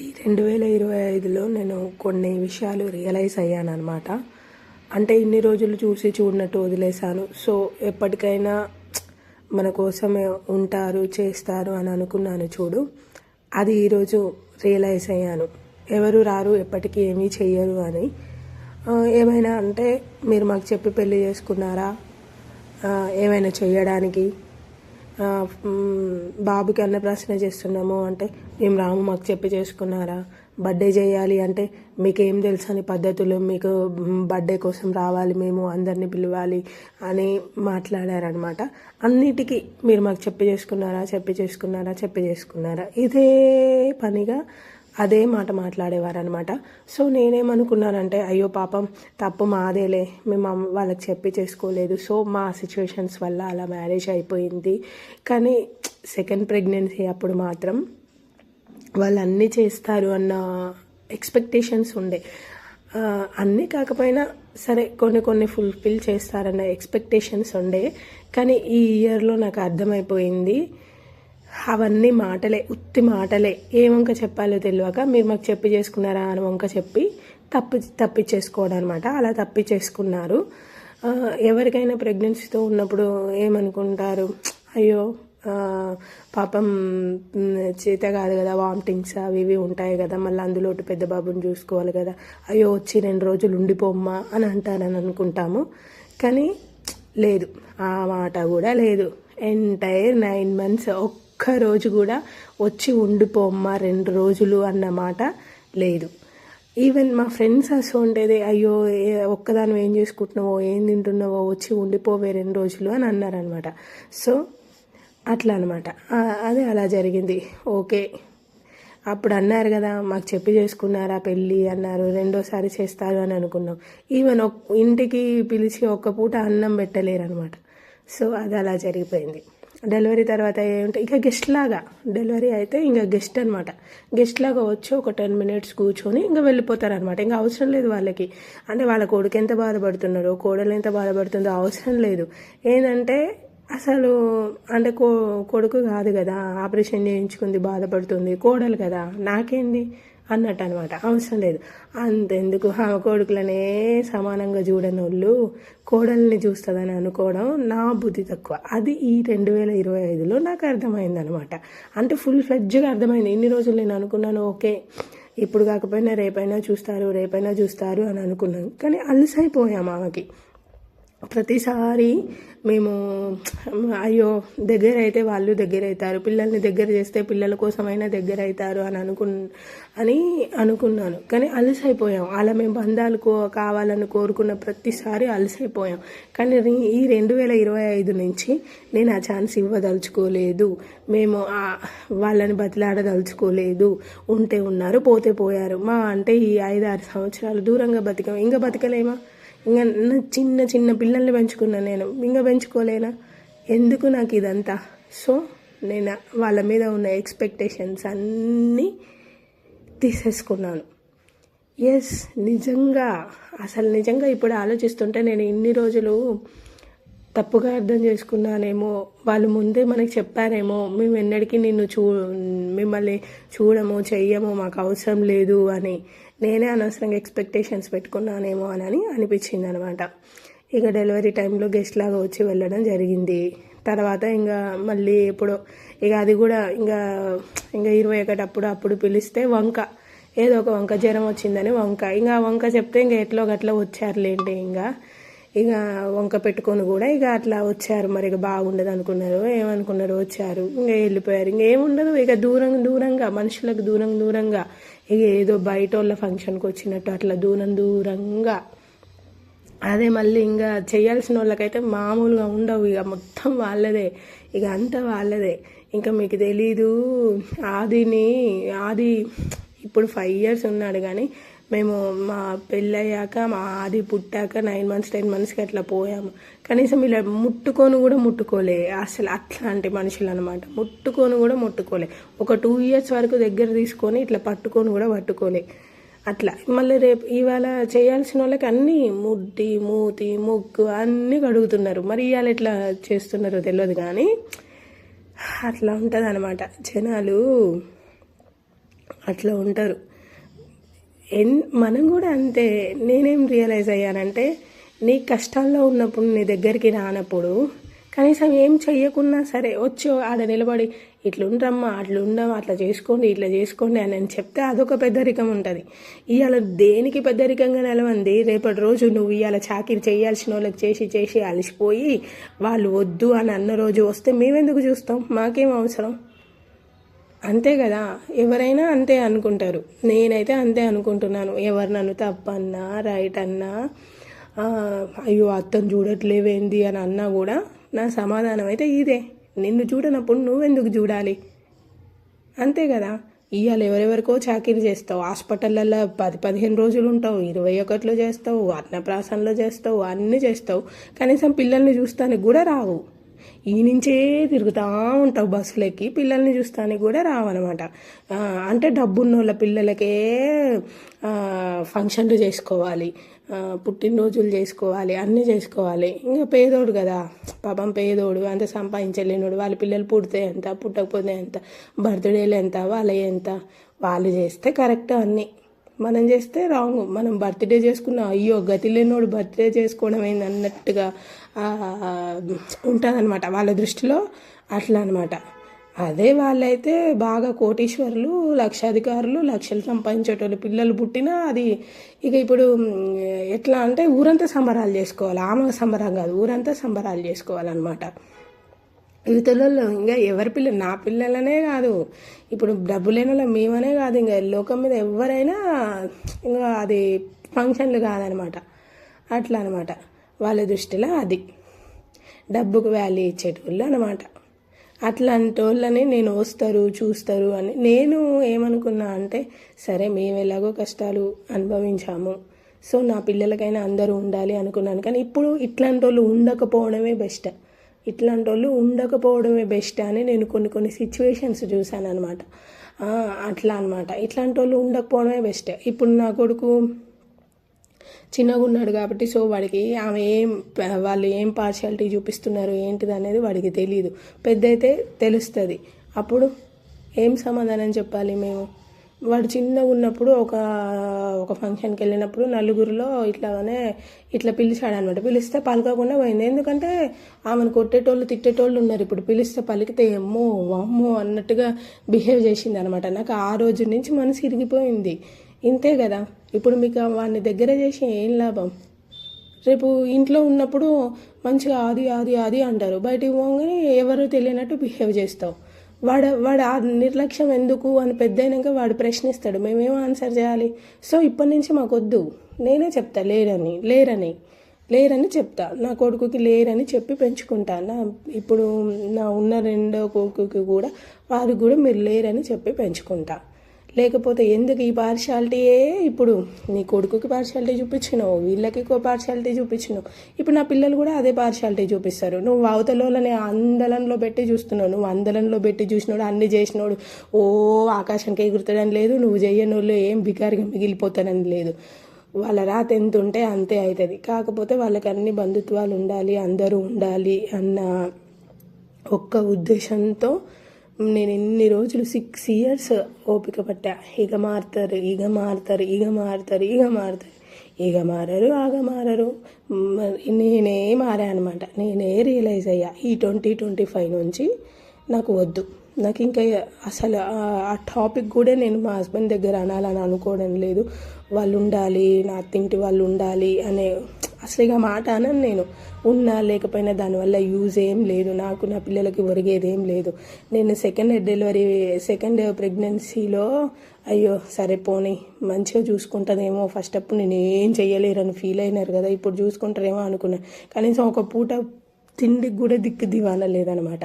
ఈ రెండు వేల ఇరవై ఐదులో నేను కొన్ని విషయాలు రియలైజ్ అయ్యాను అనమాట అంటే ఇన్ని రోజులు చూసి చూడనట్టు వదిలేశాను. సో ఎప్పటికైనా మన కోసమే ఉంటారు చేస్తారు అని అనుకున్నాను చూడు. అది ఈరోజు రియలైజ్ అయ్యాను. ఎవరు రారు ఎప్పటికీ ఏమీ చెయ్యరు అని. ఏమైనా అంటే మీరు మాకు చెప్పి పెళ్ళి చేసుకున్నారా? ఏమైనా చేయడానికి బాబుకి అన్న ప్రశ్న చేస్తున్నాము అంటే మేము రాము మాకు చెప్పి చేసుకున్నారా? బర్త్డే చేయాలి అంటే మీకేం తెలుసని పద్ధతులు మీకు బర్త్డే కోసం రావాలి మేము అందరిని పిలవాలి అని మాట్లాడారనమాట అన్నిటికీ మీరు మాకు చెప్పి చేసుకున్నారా చెప్పి చేసుకున్నారా చెప్పి చేసుకున్నారా? ఇదే పనిగా అదే మాట మాట్లాడేవారు అనమాట సో నేనేమనుకున్నానంటే అయ్యో పాపం తప్పు మాదేలే మేము వాళ్ళకి చెప్పి చేసుకోలేదు. సో మా సిచ్యువేషన్స్ వల్ల అలా మ్యారేజ్ అయిపోయింది. కానీ సెకండ్ ప్రెగ్నెన్సీ అప్పుడు మాత్రం వాళ్ళు అన్నీ చేస్తారు అన్న ఎక్స్పెక్టేషన్స్ ఉండే. అన్నీ కాకపోయినా సరే కొన్ని కొన్ని ఫుల్ఫిల్ చేస్తారన్న ఎక్స్పెక్టేషన్స్ ఉండే. కానీ ఈ ఇయర్లో నాకు అర్థమైపోయింది. అవన్నీ మాటలే ఉత్తి మాటలే. ఏ వంక చెప్పాలో తెలియక మీరు మాకు చెప్పి చేసుకున్నారా అని వంక చెప్పి తప్పి తప్పించేసుకోవడం అనమాట అలా తప్పించేసుకున్నారు ఎవరికైనా ప్రెగ్నెన్సీతో ఉన్నప్పుడు ఏమనుకుంటారు? అయ్యో పాపం చేత కాదు కదా వామిటింగ్స్ అవి ఇవి ఉంటాయి కదా మళ్ళీ అందులో పెద్ద బాబుని చూసుకోవాలి కదా అయ్యో వచ్చి రెండు రోజులు ఉండిపోమ్మా అని అంటారని అనుకుంటాము. కానీ లేదు. ఆ మాట కూడా లేదు. ఎంటైర్ నైన్ మంత్స్ ఒక్క రోజు కూడా వచ్చి ఉండిపోమ్మా రెండు రోజులు అన్నమాట లేదు. ఈవెన్ మా ఫ్రెండ్స్ అసలు ఉండేది అయ్యో ఒక్కదాని ఏం చేసుకుంటున్నావో ఏం తింటున్నావో వచ్చి ఉండిపోవే రెండు రోజులు అని అన్నారనమాట సో అట్లా అనమాట అదే అలా జరిగింది. ఓకే. అప్పుడు అన్నారు కదా మాకు చెప్పి చేసుకున్నారా పెళ్ళి? అన్నారు. రెండోసారి చేస్తారు అని అనుకున్నాం. ఈవెన్ ఇంటికి పిలిచి ఒక్క పూట అన్నం పెట్టలేరు అనమాట సో అది అలా జరిగిపోయింది. డెలివరీ తర్వాత ఏమిటి ఇంకా గెస్ట్ లాగా. డెలివరీ అయితే ఇంకా గెస్ట్ అనమాట గెస్ట్ లాగా వచ్చి ఒక టెన్ మినిట్స్ కూర్చొని ఇంకా వెళ్ళిపోతారు అనమాట ఇంకా అవసరం లేదు వాళ్ళకి. అంటే వాళ్ళ కొడుకు ఎంత బాధపడుతున్నారో కోడలు ఎంత బాధపడుతుందో అవసరం లేదు. ఏంటంటే అసలు అంటే కో కొడుకు కాదు కదా. ఆపరేషన్ చేయించుకుంది బాధపడుతుంది. కోడలు కదా. నాకేంది? అన్నట్టు అనమాట అవసరం లేదు. అంతెందుకు? ఆమె కొడుకులనే సమానంగా చూడని వాళ్ళు కోడల్ని చూస్తుందని అనుకోవడం నా బుద్ధి తక్కువ. అది ఈ రెండు వేల ఇరవై ఐదులో నాకు అర్థమైంది అనమాట అంటే ఫుల్ ఫ్లెడ్జ్గా అర్థమైంది. ఇన్ని రోజులు నేను అనుకున్నాను ఓకే. ఇప్పుడు కాకపోయినా రేపైనా చూస్తారు రేపైనా చూస్తారు అని అనుకున్నాను. కానీ అలసైపోయాం ఆమెకి. ప్రతిసారి మేము అయ్యో దగ్గర అయితే వాళ్ళు దగ్గర అవుతారు పిల్లల్ని దగ్గర చేస్తే పిల్లల కోసమైనా దగ్గర అవుతారు అని అనుకు అని అనుకున్నాను. కానీ అలసైపోయాం. అలా మేము బంధాలు కో కావాలని కోరుకున్న ప్రతిసారి అలసైపోయాం. కానీ ఈ రెండు వేల ఇరవై ఐదు నుంచి నేను ఆ ఛాన్స్ ఇవ్వదలుచుకోలేదు. మేము వాళ్ళని బతిలాడదలుచుకోలేదు. ఉంటే ఉన్నారు పోతే పోయారు. మా అంటే ఈ ఐదు ఆరు సంవత్సరాలు దూరంగా బతికాం. ఇంకా బతకలేమా? ఇంకా చిన్న చిన్న పిల్లల్ని పెంచుకున్నాను నేను. ఇంకా పెంచుకోలేనా? ఎందుకు నాకు ఇదంతా? సో నేను వాళ్ళ మీద ఉన్న ఎక్స్పెక్టేషన్స్ అన్నీ తీసేసుకున్నాను. ఎస్ నిజంగా. అసలు నిజంగా ఇప్పుడు ఆలోచిస్తుంటే నేను ఇన్ని రోజులు తప్పుగా అర్థం చేసుకున్నానేమో వాళ్ళు ముందే మనకి చెప్పారేమో మేము ఎన్నటికీ నిన్ను చూ మిమ్మల్ని చూడము చెయ్యము మాకు అవసరం లేదు అని. నేనే అనవసరంగా ఎక్స్పెక్టేషన్స్ పెట్టుకున్నానేమో అని అనిపించింది అనమాట ఇక డెలివరీ టైంలో గెస్ట్ లాగా వచ్చి వెళ్ళడం జరిగింది. తర్వాత ఇంకా మళ్ళీ ఎప్పుడో ఇక అది కూడా ఇంకా ఇంకా ఇరవై ఒకటప్పుడు అప్పుడు పిలిస్తే వంక ఏదో ఒక వంక జ్వరం వచ్చిందని వంక. ఇంకా వంక చెప్తే ఇంకా ఎట్లో గట్లా వచ్చారులేంటి ఇంకా ఇక వంక పెట్టుకొని కూడా ఇక అట్లా వచ్చారు. మరి ఇక బాగుండదు అనుకున్నారు. ఏమనుకున్నారు? వచ్చారు. ఇంకా వెళ్ళిపోయారు. ఇంకా ఏముండదు. ఇక దూరం దూరంగా మనుషులకు దూరం దూరంగా ఇక ఏదో బయట వాళ్ళ ఫంక్షన్కి వచ్చినట్టు అట్లా దూరం దూరంగా. అదే మళ్ళీ ఇంకా చేయాల్సిన వాళ్ళకైతే మామూలుగా ఉండవు ఇక మొత్తం వాళ్ళదే. ఇక అంతా వాళ్ళదే. ఇంకా మీకు తెలీదు ఆదిని ఆది ఇప్పుడు ఫైవ్ ఇయర్స్ ఉన్నాడు కానీ మేము మా పెళ్ళయ్యాక మా ఆది పుట్టాక నైన్ మంత్స్ టెన్ మంత్స్కి అట్లా పోయాము. కనీసం ఇలా ముట్టుకొని కూడా ముట్టుకోలే. అసలు అట్లాంటి మనుషులు అనమాట ముట్టుకొని కూడా ముట్టుకోలే. ఒక టూ ఇయర్స్ వరకు దగ్గర తీసుకొని ఇట్లా పట్టుకొని కూడా పట్టుకోలే. అట్లా. మళ్ళీ రేపు ఇవాళ చేయాల్సిన వాళ్ళకి అన్నీ ముడ్డి మూతి ముగ్గు అన్నీ కడుగుతున్నారు. మరి ఇవాళ ఎట్లా చేస్తున్నారో తెలియదు కానీ అట్లా ఉంటుంది అనమాట జనాలు అట్లా ఉంటారు. ఎన్ మనం కూడా అంతే. నేనేం రియలైజ్ అయ్యానంటే నీ కష్టాల్లో ఉన్నప్పుడు నీ దగ్గరికి రానప్పుడు కనీసం ఏం చెయ్యకున్నా సరే వచ్చి ఆడ నిలబడి ఇట్లుండ్రమ్మా అట్లుండం అట్లా చేసుకోండి ఇట్లా చేసుకోండి అని అని చెప్తే అదొక పెద్దరికం ఉంటుంది. ఇవాళ దేనికి పెద్దరికంగా నిలవంది? రేపటి రోజు నువ్వు ఇవాళ చాకిరి చేయాల్సిన వాళ్ళకి చేసి చేసి అలసిపోయి వాళ్ళు వద్దు అని అన్న రోజు వస్తే మేమెందుకు చూస్తాం? మాకేం అవసరం? అంతే కదా? ఎవరైనా అంతే అనుకుంటారు. నేనైతే అంతే అనుకుంటున్నాను. ఎవరు నన్ను తప్పన్నా రైట్ అన్నా అయ్యో అత్తను చూడట్లేవేంది అని అన్నా కూడా నా సమాధానం అయితే ఇదే. నిన్ను చూడనప్పుడు నువ్వెందుకు చూడాలి? అంతే కదా? ఇవాళ ఎవరెవరికో చాకరీ చేస్తావు. హాస్పిటళ్ళల్లో పది పదిహేను రోజులు ఉంటావు. ఇరవై ఒకటిలో చేస్తావు. అన్నప్రాసనలో చేస్తావు. అన్నీ చేస్తావు. కనీసం పిల్లల్ని చూస్తానికి కూడా రావు. ఈ నుంచే తిరుగుతూ ఉంటావు బస్సులెక్కి పిల్లల్ని చూస్తానికి కూడా రావన్నమాట. అంటే డబ్బున్న వాళ్ళ పిల్లలకే ఫంక్షన్లు చేసుకోవాలి. పుట్టినరోజులు చేసుకోవాలి అన్నీ చేసుకోవాలి. ఇంకా పేదోడు కదా. పాపం పేదోడు అంత సంపాదించలేనోడు. వాళ్ళ పిల్లలు పుడితే ఎంత పుట్టకపోతే ఎంత బర్త్డేలు ఎంత వాళ్ళ ఎంత వాళ్ళు చేస్తే కరెక్ట్ అన్నీ. మనం చేస్తే రాంగ్. మనం బర్త్డే చేసుకున్న అయ్యో గతి లేనోడు బర్త్డే చేసుకోవడం ఏంది అన్నట్టుగా ఉంటుందన్నమాట. వాళ్ళ దృష్టిలో అట్లా అనమాట అదే వాళ్ళైతే బాగా కోటీశ్వరులు లక్షాధికారులు లక్షలు సంపాదించేటోళ్ళు పిల్లలు పుట్టినా అది ఇక ఇప్పుడు ఎట్లా అంటే ఊరంతా సంబరాలు చేసుకోవాలి. ఆమె సంబరం కాదు ఊరంతా సంబరాలు చేసుకోవాలన్నమాట. యువతలలో ఇంకా ఎవరి పిల్లలు నా పిల్లలనే కాదు. ఇప్పుడు డబ్బు లేని మేమనే కాదు. ఇంకా లోకం మీద ఎవరైనా ఇంకా అది ఫంక్షన్లు కాదనమాట. అట్లా అనమాట. వాళ్ళ దృష్టిలో అది. డబ్బుకు వాల్యూ ఇచ్చేటోళ్ళు అనమాట. అట్లాంటి వాళ్ళని నేను వస్తారు చూస్తారు అని నేను ఏమనుకున్నా అంటే సరే మేము ఎలాగో కష్టాలు అనుభవించాము. సో నా పిల్లలకైనా అందరూ ఉండాలి అనుకున్నాను. కానీ ఇప్పుడు ఇట్లాంటి వాళ్ళు ఉండకపోవడమే బెస్ట్. ఇట్లాంటి వాళ్ళు ఉండకపోవడమే బెస్ట్ అని నేను కొన్ని కొన్ని సిచ్యువేషన్స్ చూశాను అనమాట అట్లా అనమాట ఇట్లాంటి వాళ్ళు ఉండకపోవడమే బెస్ట్ ఇప్పుడు నా కొడుకు చిన్నగా ఉన్నాడు కాబట్టి సో వాడికి ఆమె ఏం వాళ్ళు ఏం పార్షాలిటీ చూపిస్తున్నారు ఏంటిది అనేది వాడికి తెలియదు పెద్ద అయితే తెలుస్తుంది. అప్పుడు ఏం సమాధానం చెప్పాలి మేము? వాడు చిన్నగా ఉన్నప్పుడు ఒక ఒక ఫంక్షన్కి వెళ్ళినప్పుడు నలుగురిలో ఇట్లానే ఇట్లా పిలిచాడు అనమాట పిలిస్తే పలకకుండా పోయింది. ఎందుకంటే ఆమెను కొట్టేటోళ్ళు తిట్టేటోళ్ళు ఉన్నారు ఇప్పుడు. పిలిస్తే పలికితే ఏమో అమ్మో అన్నట్టుగా బిహేవ్ చేసింది అనమాట నాకు ఆ రోజు నుంచి మనసు ఇరిగిపోయింది. ఇంతే కదా. ఇప్పుడు మీకు వాడిని దగ్గర చేసి ఏం లాభం? రేపు ఇంట్లో ఉన్నప్పుడు మంచిగా అది అది అది అంటారు. బయటికి పోగానే ఎవరు తెలియనట్టు బిహేవ్ చేస్తావు. వాడు వాడు ఆ నిర్లక్ష్యం ఎందుకు అని పెద్ద అయినాక వాడు ప్రశ్నిస్తాడు. మేమేం ఆన్సర్ చేయాలి? సో ఇప్పటి నుంచి మాకు వద్దు నేనే చెప్తా లేరని లేరని లేరని చెప్తా. నా కొడుకుకి లేరని చెప్పి పెంచుకుంటా. నా ఇప్పుడు నా ఉన్న రెండో కొడుకుకి కూడా వారికి కూడా మీరు లేరని చెప్పి పెంచుకుంటా. లేకపోతే ఎందుకు ఈ పార్షాలిటీయే ఇప్పుడు నీ కొడుకుకి పార్షాలిటీ చూపించినావు వీళ్ళకి ఇంకో పార్షాలిటీ చూపించినావు. ఇప్పుడు నా పిల్లలు కూడా అదే పార్షాలిటీ చూపిస్తారు. నువ్వు అవతలని అందలంలో పెట్టి చూస్తున్నావు. నువ్వు అందలంలో పెట్టి చూసినోడు అన్ని చేసినోడు ఓ ఆకాశానికి ఎగురుతాడని లేదు నువ్వు చేయని వాళ్ళు ఏం బికారిగా మిగిలిపోతానని లేదు. వాళ్ళ రాత ఎంత ఉంటే అంతే అవుతుంది కాకపోతే వాళ్ళకి అన్ని బంధుత్వాలు ఉండాలి అందరూ ఉండాలి అన్న ఒక్క ఉద్దేశంతో నేను ఎన్ని రోజులు సిక్స్ ఇయర్స్ ఓపిక పట్టా. ఇక మారుతారు ఇక మారుతారు ఇక మారుతారు ఇక మారుతారు. ఇక మారరు ఆగ మారరు. నేనే మారా అనమాట నేనే రియలైజ్ అయ్యా. ఈ ట్వంటీ ట్వంటీ ఫైవ్ నుంచి నాకు వద్దు. నాకు ఇంకా అసలు ఆ- టాపిక్ కూడా నేను మా హస్బెండ్ దగ్గర అనాలని అనుకోవడం లేదు. వాళ్ళు ఉండాలి నా అత్తింటి వాళ్ళు ఉండాలి అనే అసలు ఇక మాట అనను నేను. ఉన్నా లేకపోయినా దానివల్ల యూజ్ ఏం లేదు. నాకు నా పిల్లలకి ఒరిగేది ఏం లేదు. నేను సెకండ్ డెలివరీ సెకండ్ ప్రెగ్నెన్సీలో అయ్యో సరే పోనీ మంచిగా చూసుకుంటుందేమో ఫస్ట్ అప్పుడు నేను ఏం చేయలేరని ఫీల్ అయినారు కదా. ఇప్పుడు చూసుకుంటారేమో అనుకున్నాను కనీసం ఒక పూట తిండికి కూడా దిక్కు దివాన లేదనమాట.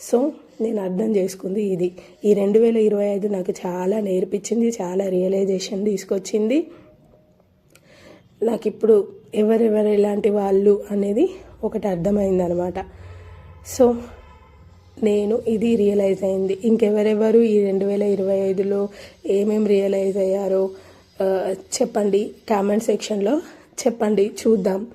సో నేను అర్థం చేసుకుంది ఇది. ఈ రెండు వేల ఇరవై ఐదు నాకు చాలా నేర్పించింది చాలా రియలైజేషన్ తీసుకొచ్చింది. నాకు ఇప్పుడు ఎవరెవరు ఎలాంటి వాళ్ళు అనేది ఒకటి అర్థమైందనమాట. సో నేను ఇది రియలైజ్ అయింది. ఇంకెవరెవరు ఈ రెండు వేల ఇరవై ఐదులో ఏమేమి రియలైజ్ అయ్యారో చెప్పండి. కామెంట్ సెక్షన్లో చెప్పండి. చూద్దాం.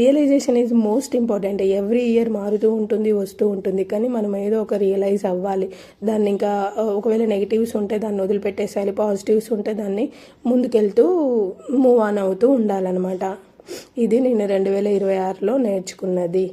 Realisation is most important every year మారుతూ ఉంటుంది వస్తూ ఉంటుంది. కానీ మనం ఏదో ఒక రియలైజ్ అవ్వాలి. దాన్ని ఇంకా ఒకవేళ నెగిటివ్స్ ఉంటే దాన్ని వదిలిపెట్టేసేయాలి. పాజిటివ్స్ ఉంటే దాన్ని ముందుకెళ్తూ మూవ్ ఆన్ అవుతూ ఉండాలన్నమాట. ఇది నేను రెండు వేల ఇరవై ఆరులో నేర్చుకున్నది.